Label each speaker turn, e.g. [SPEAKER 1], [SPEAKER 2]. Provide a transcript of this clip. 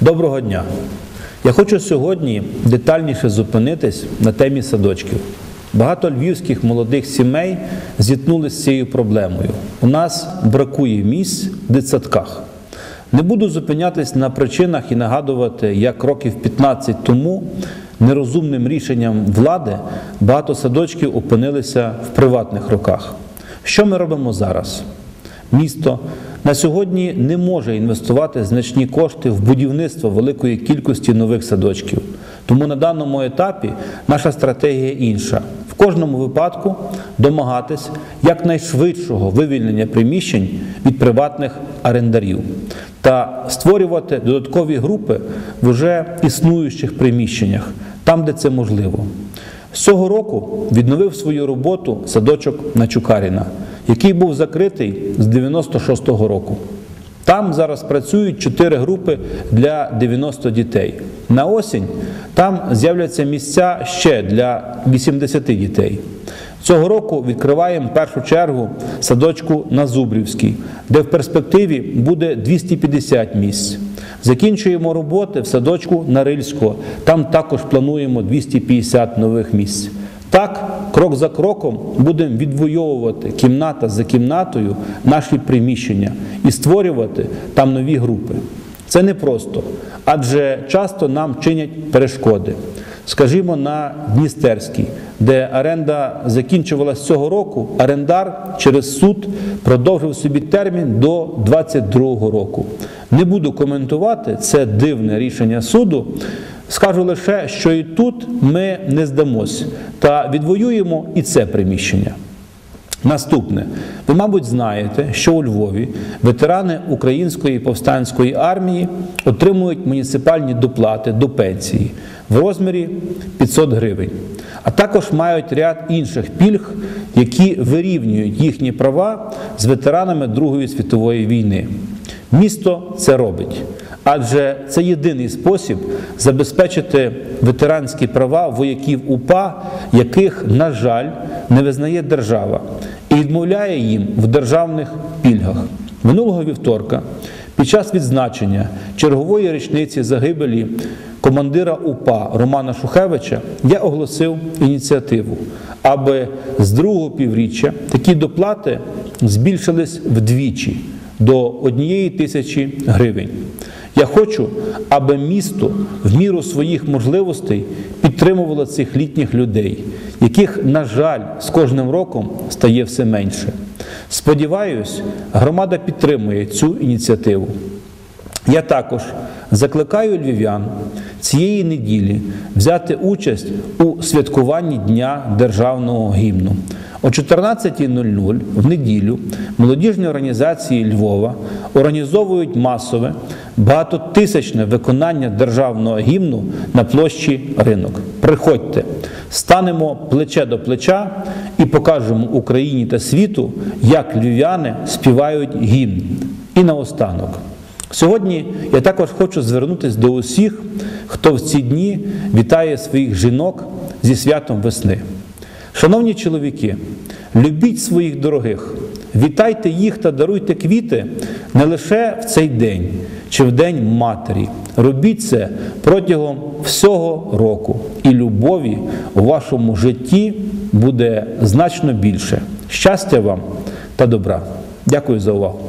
[SPEAKER 1] Доброго дня! Я хочу сьогодні детальніше зупинитись на темі садочків. Багато львівських молодих сімей зіткнулися з цією проблемою. У нас бракує місць в дитсадках. Не буду зупинятись на причинах і нагадувати, як років 15 тому нерозумним рішенням влади багато садочків опинилися в приватних руках. Що ми робимо зараз? Місто на сьогодні не може інвестувати значні кошти в будівництво великої кількості нових садочків. Тому на даному етапі наша стратегія інша. В кожному випадку домагатись якнайшвидшого вивільнення приміщень від приватних орендарів та створювати додаткові групи в уже існуючих приміщеннях, там, де це можливо. З цього року відновив свою роботу садочок на Чукаріна, який був закритий з 96-го року. Там зараз працюють 4 групи для 90 дітей. На осінь там з'являться місця ще для 80 дітей. Цього року відкриваємо першу чергу садочку на Зубрівській, де в перспективі буде 250 місць. Закінчуємо роботи в садочку на Рильського. Там також плануємо 250 нових місць. Так, крок за кроком будемо відвоювати кімната за кімнатою наші приміщення і створювати там нові групи. Це непросто, адже часто нам чинять перешкоди. Скажімо, на Дністерській, де оренда закінчувалась цього року, орендар через суд продовжив собі термін до 22-го року. Не буду коментувати це дивне рішення суду. Скажу лише, що і тут ми не здамось та відвоюємо і це приміщення. Наступне, ви, мабуть, знаєте, що у Львові ветерани Української повстанської армії отримують муніципальні доплати до пенсії в розмірі 500 гривень, а також мають ряд інших пільг, які вирівнюють їхні права з ветеранами Другої світової війни. Місто це робить. Адже це єдиний спосіб забезпечити ветеранські права вояків УПА, яких, на жаль, не визнає держава, і відмовляє їм в державних пільгах. Минулого вівторка, під час відзначення чергової річниці загибелі командира УПА Романа Шухевича, я оголосив ініціативу, аби з другого півріччя такі доплати збільшились вдвічі до однієї тисячі гривень. Я хочу, аби місто в міру своїх можливостей підтримувало цих літніх людей, яких, на жаль, з кожним роком стає все менше. Сподіваюсь, громада підтримує цю ініціативу. Я також закликаю львів'ян цієї неділі взяти участь у святкуванні Дня державного гімну. О 14.00 в неділю молодіжні організації Львова організовують масове багатотисячне виконання державного гімну на площі ринок. Приходьте, станемо плече до плеча і покажемо Україні та світу, як львів'яни співають гімн. І наостанок. Сьогодні я також хочу звернутися до усіх, хто в ці дні вітає своїх жінок зі святом весни. Шановні чоловіки, любіть своїх дорогих, вітайте їх та даруйте квіти не лише в цей день чи в День Матері. Робіть це протягом всього року, і любові у вашому житті буде значно більше. Щастя вам та добра. Дякую за увагу.